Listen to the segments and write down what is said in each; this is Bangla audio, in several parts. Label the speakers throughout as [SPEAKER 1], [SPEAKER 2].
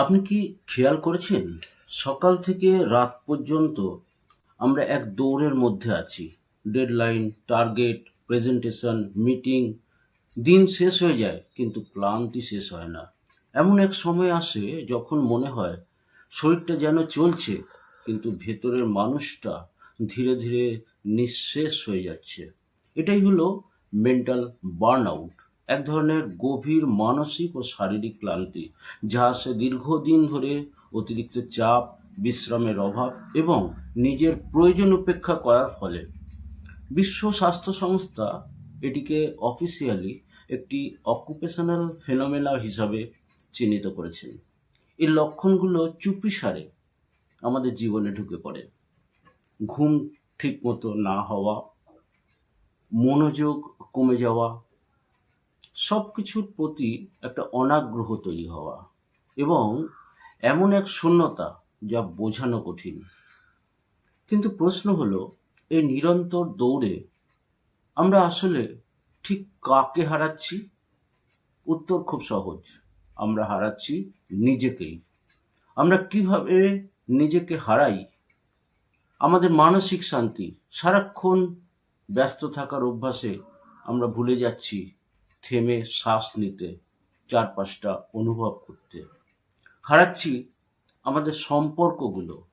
[SPEAKER 1] আপনি কি খেয়াল করেছেন? সকাল থেকে রাত পর্যন্ত আমরা এক দৌড়ের মধ্যে আছি। ডেডলাইন টার্গেট প্রেজেন্টেশন মিটিং দিন শেষ হয়ে যায়, কিন্তু ক্লান্তি শেষ হয় না। এমন এক সময় আসে যখন মনে হয় শরীরটা যেন চলছে, কিন্তু ভেতরের মানুষটা ধীরে ধীরে নিঃশেষ হয়ে যাচ্ছে। এটাই হলো মেন্টাল বার্ন আউট এক ধরনের গভীর মানসিক ও শারীরিক ক্লান্তি, যা সে দীর্ঘদিন ধরে অতিরিক্ত চাপ, বিশ্রামের অভাব এবং নিজের প্রয়োজন উপেক্ষা করার ফলে। বিশ্ব স্বাস্থ্য সংস্থা এটিকে অফিসিয়ালি একটি অকুপেশনাল ফেনোমেনা হিসাবে চিহ্নিত করেছেন। এই লক্ষণগুলো চুপিসারে আমাদের জীবনে ঢুকে পড়ে। ঘুম ঠিকমতো না হওয়া, মনোযোগ কমে যাওয়া সব কিছুর প্রতি একটা অনাগ্রহ তৈরি হওয়া এবং এমন এক শূন্যতা যা বোঝানো কঠিন। কিন্তু প্রশ্ন হলো, এই নিরন্তর দৌড়ে আমরা আসলে ঠিক কাকে হারাচ্ছি? উত্তর খুব সহজ, আমরা হারাচ্ছি নিজেকেই। আমরা কীভাবে নিজেকে হারাই? আমাদের মানসিক শান্তি, সারাক্ষণ ব্যস্ত থাকার অভ্যাসে আমরা ভুলে যাচ্ছি। থেমে শ্বাস নিতে, চারপাশটা অনুভব করতে। হারাচ্ছি আমাদের সম্পর্কগুলো।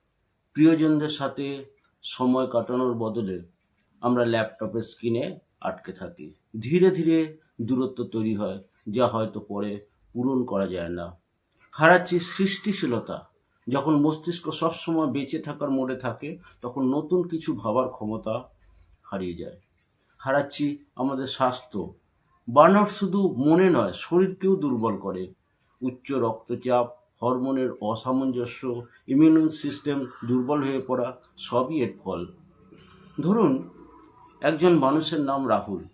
[SPEAKER 1] প্রিয়জনদের সাথে সময় কাটানোর বদলে আমরা ল্যাপটপের স্ক্রিনে আটকে থাকি। ধীরে ধীরে দূরত্ব তৈরি হয়, যা হয়তো পরে পূরণ করা যায় না। হারাচ্ছি সৃষ্টিশীলতা। যখন মস্তিষ্ক সবসময় বেঁচে থাকার মোড়ে থাকে, তখন নতুন কিছু ভাবার ক্ষমতা হারিয়ে যায়। হারাচ্ছি আমাদের স্বাস্থ্য। বার্নআউট শুধু মনে নয়, শরীরকেও দুর্বল করে। উচ্চ রক্তচাপ, হরমোনের অসামঞ্জস্য, ইমিউন সিস্টেম দুর্বল হয়ে পড়া সবই এর ফল। ধরুন, একজন মানুষের নাম রাহুল।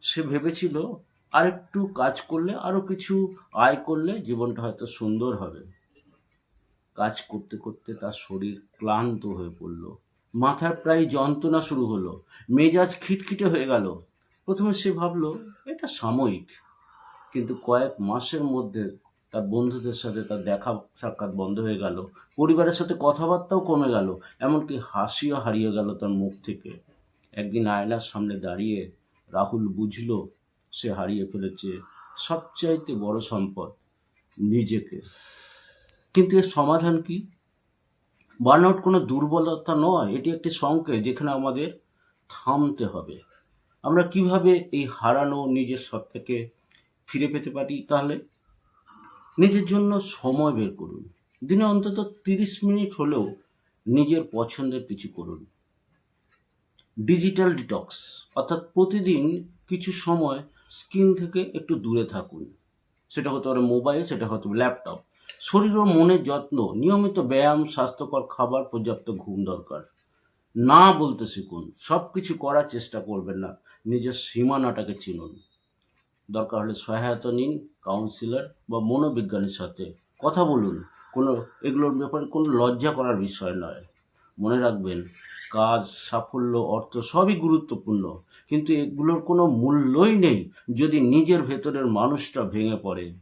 [SPEAKER 1] সে ভেবেছিল, আরেকটু কাজ করলে আরও কিছু আয় করলে জীবনটা হয়তো সুন্দর হবে। কাজ করতে করতে তার শরীর ক্লান্ত হয়ে পড়ল। মাথার প্রায় যন্ত্রণা শুরু হলো। মেজাজ খিটখিটে হয়ে গেল। প্রথমে সে ভাবলো, এটা সাময়িক, কিন্তু কয়েক মাসের মধ্যে তার বন্ধুদের সাথে তার দেখা সাক্ষাৎ বন্ধ হয়ে গেল। পরিবারের সাথে কথাবার্তাও কমে গেল, এমনকি হাসিও হারিয়ে গেল তার মুখ থেকে। একদিন আয়নার সামনে দাঁড়িয়ে রাহুল বুঝলো, সে হারিয়ে ফেলেছে সবচাইতে বড় সম্পদ, নিজেকে। কিন্তু এর সমাধান কি? বার্নআউট কোনো দুর্বলতা নয়, এটি একটি সংকেত যেখানে আমাদের থামতে হবে। আমরা কীভাবে এই হারানো নিজের সত্তাকে ফিরে পেতে পারি? তাহলে নিজের জন্য সময় বের করুন। দিনে অন্তত তিরিশ মিনিট হলেও নিজের পছন্দের কিছু করুন। ডিজিটাল ডিটক্স, অর্থাৎ প্রতিদিন কিছু সময় স্ক্রিন থেকে একটু দূরে থাকুন। সেটা হতে পারে মোবাইল, সেটা হতে ল্যাপটপ। শরীর ও মনের যত্ন, নিয়মিত ব্যায়াম, স্বাস্থ্যকর খাবার, পর্যাপ্ত ঘুম দরকার। না বলতে শিখুন সব কিছু করার চেষ্টা করবেন না। নিজের সীমানাটাকে চিনুন। দরকার হলে সহায়তা নিন কাউন্সিলর বা মনোবিজ্ঞানীর সাথে কথা বলুন। কোনো, এগুলোর ব্যাপারে কোনো লজ্জা করার বিষয় নয়। মনে রাখবেন, কাজ, সাফল্য, অর্থ সবই গুরুত্বপূর্ণ। কিন্তু এগুলোর কোনো মূল্যই নেই যদি নিজের ভেতরের মানুষটা ভেঙে পড়ে।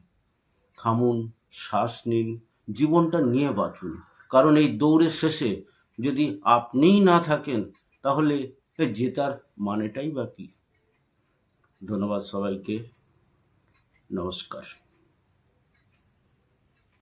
[SPEAKER 1] থামুন, শ্বাস নিন, জীবনটা নিয়ে বাঁচুন। কারণ এই দৌড়ের শেষে যদি আপনিই না থাকেন, তাহলে এ জেতার মানেটাই বা কী ধন্যবাদ সবাইকে নমস্কার